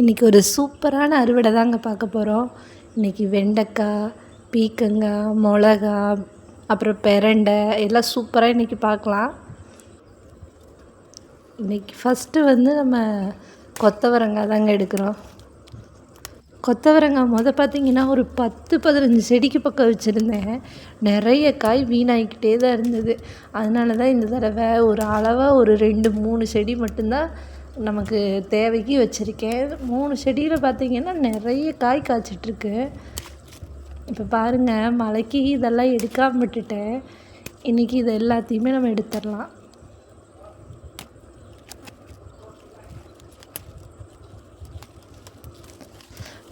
இன்றைக்கி ஒரு சூப்பரான அறுவடை தாங்க பார்க்க போகிறோம் இன்றைக்கி வெண்டைக்காய் பீக்கங்காய் மிளகா அப்புறம் பெரண்டை எல்லாம் சூப்பராக இன்றைக்கி பார்க்கலாம். இன்றைக்கி ஃபஸ்ட்டு வந்து நம்ம கொத்தவரங்காய் தாங்க எடுக்கிறோம். கொத்தவரங்காய் முத பார்த்திங்கன்னா ஒரு பத்து பதினஞ்சு செடிக்கு பக்கம் வச்சுருந்தேன். நிறைய காய் வீணாகிக்கிட்டே தான் இருந்தது. அதனால தான் இந்த தடவை ஒரு அளவாக ஒரு ரெண்டு மூணு செடி மட்டும்தான் நமக்கு தேவைக்கு வச்சுருக்கேன். மூணு செடியில் பார்த்திங்கன்னா நிறைய காய் காய்ச்சிட்ருக்கு. இப்போ பாருங்கள் மழைக்கு இதெல்லாம் எடுக்காமல் விட்டுட்டேன். இன்றைக்கி இது எல்லாத்தையுமே நம்ம எடுத்துடலாம்.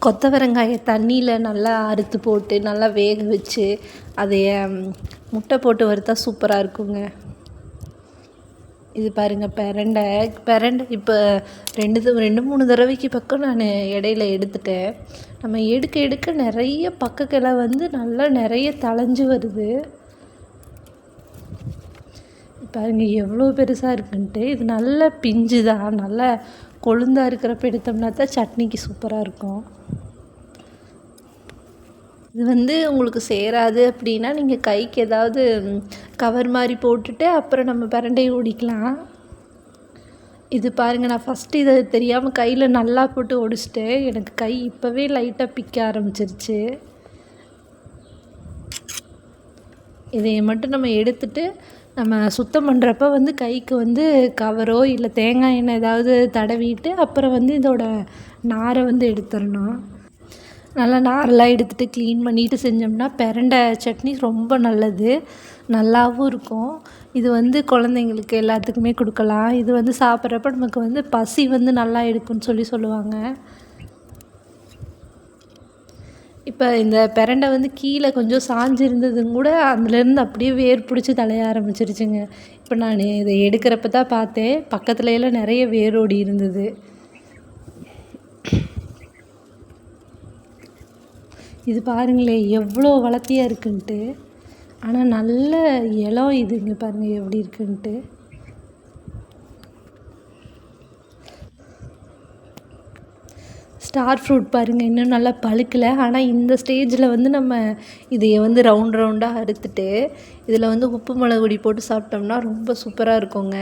கொத்தவரங்காயை தண்ணியில் நல்லா அறுத்து போட்டு நல்லா வேக வச்சு அதைய முட்டை போட்டு வறுத்தா சூப்பராக இருக்குங்க. இது பாருங்கள் பிரண்டை பிரண்டை இப்போ ரெண்டு ரெண்டு மூணு தடவைக்கு பக்கம் நான் இடையில எடுத்துட்டேன். நம்ம எடுக்க எடுக்க நிறைய பக்கக்கிளை வந்து நல்லா நிறைய தளைஞ்சு வருது. பாருங்க எவ்வளோ பெருசாக இருக்குன்ட்டு. இது நல்ல பிஞ்சு தான் நல்ல கொழுந்தாக இருக்கிறப்ப எடுத்தோம்னா தான் சட்னிக்கு சூப்பராக இருக்கும். இது வந்து உங்களுக்கு சேராது அப்படின்னா நீங்கள் கைக்கு ஏதாவது கவர் மாதிரி போட்டுட்டு அப்புறம் நம்ம பிரண்டையை ஓடிக்கலாம். இது பாருங்கள் நான் ஃபஸ்ட்டு இதை தெரியாமல் கையில் நல்லா போட்டு ஒடிச்சிட்டேன். எனக்கு கை இப்போவே லைட்டாக பிக்க ஆரம்பிச்சிருச்சு. இதை மட்டும் நம்ம எடுத்துட்டு நம்ம சுத்தம் பண்ணுறப்ப வந்து கைக்கு வந்து கவரோ இல்லை தேங்காய் எண்ணெய் ஏதாவது தடவிட்டு அப்புறம் வந்து இதோட நாரை வந்து எடுத்துடணும். நல்லா நாரெல்லாம் எடுத்துகிட்டு க்ளீன் பண்ணிவிட்டு செஞ்சோம்னா பிரண்டை சட்னி ரொம்ப நல்லது. நல்லாவும் இருக்கும். இது வந்து குழந்தைங்களுக்கு எல்லாத்துக்குமே கொடுக்கலாம். இது வந்து சாப்பிட்றப்ப நமக்கு வந்து பசி வந்து நல்லா எடுக்கும்னு சொல்லி சொல்லுவாங்க. இப்போ இந்த பிரண்டை வந்து கீழே கொஞ்சம் சாஞ்சிருந்ததும் கூட அதுலேருந்து அப்படியே வேர் பிடிச்சி தலைய ஆரம்பிச்சிருச்சுங்க. இப்போ நான் இதை எடுக்கிறப்ப தான் பார்த்தேன். பக்கத்துலையெல்லாம் நிறைய வேரோடி இருந்தது. இது பாருங்களேன் எவ்வளோ வளர்த்தியாக இருக்குன்ட்டு. ஆனால் நல்ல இலம் இது இங்கே பாருங்கள் எப்படி இருக்குன்ட்டு. ஸ்டார் ஃப்ரூட் பாருங்கள் இன்னும் நல்லா பழுக்கலை. ஆனால் இந்த ஸ்டேஜில் வந்து நம்ம இதையை வந்து ரவுண்ட் ரவுண்டாக அறுத்துட்டு இதில் வந்து உப்பு மிளகுடி போட்டு சாப்பிட்டோம்னா ரொம்ப சூப்பராக இருக்குங்க.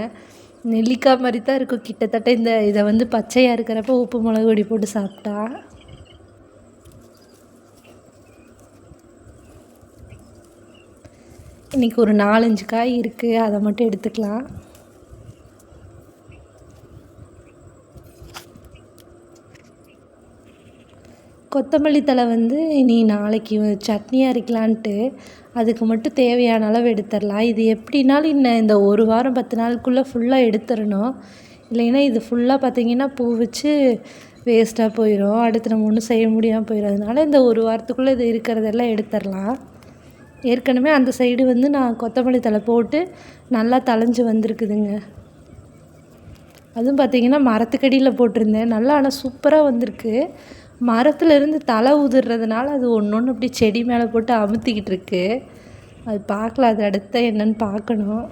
நெல்லிக்காய் மாதிரி தான் இருக்கும். கிட்டத்தட்ட இந்த இதை வந்து பச்சையாக இருக்கிறப்ப உப்பு மிளகுடி போட்டு சாப்பிட்டா. இன்றைக்கி ஒரு நாலஞ்சு காய் இருக்குது அதை மட்டும் எடுத்துக்கலாம். கொத்தமல்லி தழை வந்து இனி நாளைக்கு சட்னி அரைக்கலான்ட்டு அதுக்கு மட்டும் தேவையான அளவு எடுத்துடலாம். இது எப்படினாலும் இன்னும் இந்த ஒரு வாரம் பத்து நாளுக்குள்ளே ஃபுல்லாக எடுத்துடணும். இல்லைன்னா இது ஃபுல்லாக பார்த்திங்கன்னா பூ வச்சு வேஸ்ட்டாக போயிடும் அடுத்து நம்ம ஒன்றும் செய்ய முடியாமல் போயிடும் அதனால இந்த ஒரு வாரத்துக்குள்ளே இது இருக்கிறதெல்லாம் எடுத்துடலாம். ஏற்கனவே அந்த சைடு வந்து நான் கொத்தமல்லி தழை போட்டு நல்லா தழைஞ்சி வந்திருக்குதுங்க. அதுவும் பார்த்திங்கன்னா மரத்துக்கடியில் போட்டிருந்தேன். நல்லா ஆனால் சூப்பராக வந்திருக்கு. மரத்துலேருந்து தலை உதிர்றதுனால அது ஒன்று ஒன்று அப்படி செடி மேலே போட்டு அமுத்திக்கிட்டு இருக்கு. அது பார்க்கல அது அடுத்த என்னன்னு பார்க்கணும்.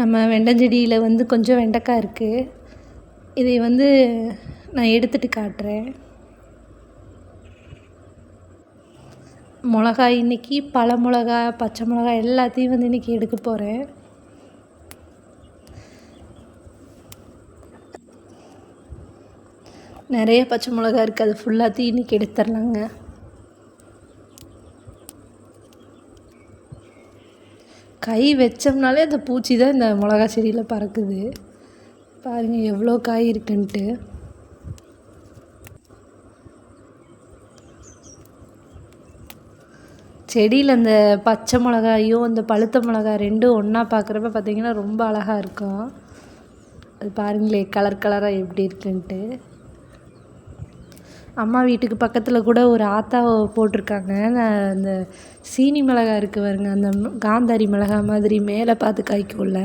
நம்ம வெண்டஞ்செடியில் வந்து கொஞ்சம் வெண்டைக்காய் இருக்குது இதை வந்து நான் எடுத்துட்டு காட்டுறேன். மிளகாய் இன்றைக்கி பழ மிளகா பச்சை மிளகா எல்லாத்தையும் வந்து இன்றைக்கி எடுக்க போகிறேன் நிறைய பச்சை மிளகா இருக்குது அது ஃபுல்லாத்தையும் இன்றைக்கி எடுத்துடலாங்க கை வச்சோம்னாலே அந்த பூச்சி தான் இந்த மிளகா செடியில் பறக்குது. பாருங்கள் எவ்வளோ காய் இருக்குன்ட்டு. செடியில் அந்த பச்சை மிளகாயும் அந்த பழுத்த மிளகா ரெண்டும் ஒன்றா பார்க்குறப்ப பார்த்திங்கன்னா ரொம்ப அழகாக இருக்கும். அது பாருங்களே கலர் கலராக எப்படி இருக்குன்ட்டு. அம்மா வீட்டுக்கு பக்கத்தில் கூட ஒரு ஆத்தா போட்டிருக்காங்க. அந்த சீனி மிளகா இருக்குது பாருங்க அந்த காந்தாரி மிளகா மாதிரி மேலே பார்த்து காய்க்கும்ல.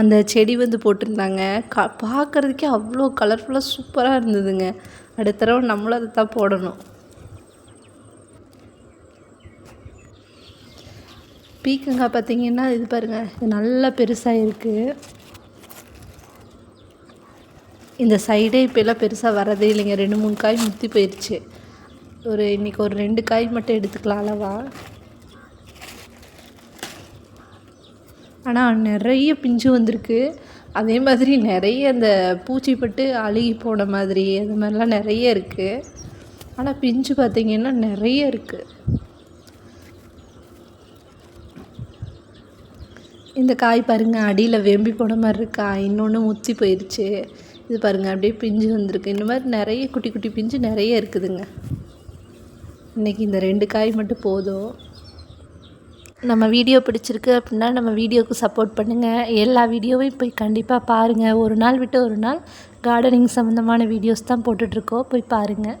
அந்த செடி வந்து போட்டிருந்தாங்க. கா பார்க்குறதுக்கே அவ்வளோ கலர்ஃபுல்லாக சூப்பராக இருந்ததுங்க. அடுத்த தடவை நம்மளும் அதை தான் போடணும். பீக்கங்காய் பார்த்தீங்கன்னா இது பாருங்கள் இது நல்லா பெருசாக இருக்குது இந்த சைடே இப்போலாம் பெருசாக வரதே இல்லைங்க. ரெண்டு மூணு காய் முத்தி போயிடுச்சு ஒரு இன்றைக்கி ஒரு ரெண்டு காய் மட்டும் எடுத்துக்கலாம் அளவா. ஆனால் நிறைய பிஞ்சு வந்திருக்கு. அதே மாதிரி நிறைய அந்த பூச்சி பட்டு அழுகி போன மாதிரி அது மாதிரிலாம் நிறைய இருக்குது ஆனால் பிஞ்சு பார்த்திங்கன்னா நிறைய இருக்குது இந்த காய் பாருங்கள் அடியில் வெம்பி போன மாதிரி இருக்கா? இன்னொன்று முத்தி போயிடுச்சு இது பாருங்கள் அப்படியே பிஞ்சு வந்திருக்கு. இந்த மாதிரி நிறைய குட்டி குட்டி பிஞ்சு நிறைய இருக்குதுங்க. இன்றைக்கி இந்த ரெண்டு காய் மட்டும் போதும். நம்ம வீடியோ பிடிச்சிருக்கு அப்படின்னா நம்ம வீடியோவுக்கு சப்போர்ட் பண்ணுங்கள் எல்லா வீடியோவையும் போய் கண்டிப்பாக பாருங்கள் ஒரு நாள் விட்டு ஒரு நாள் கார்டனிங் சம்மந்தமான வீடியோஸ் தான் போட்டுட்ருக்கோம் போய் பாருங்கள்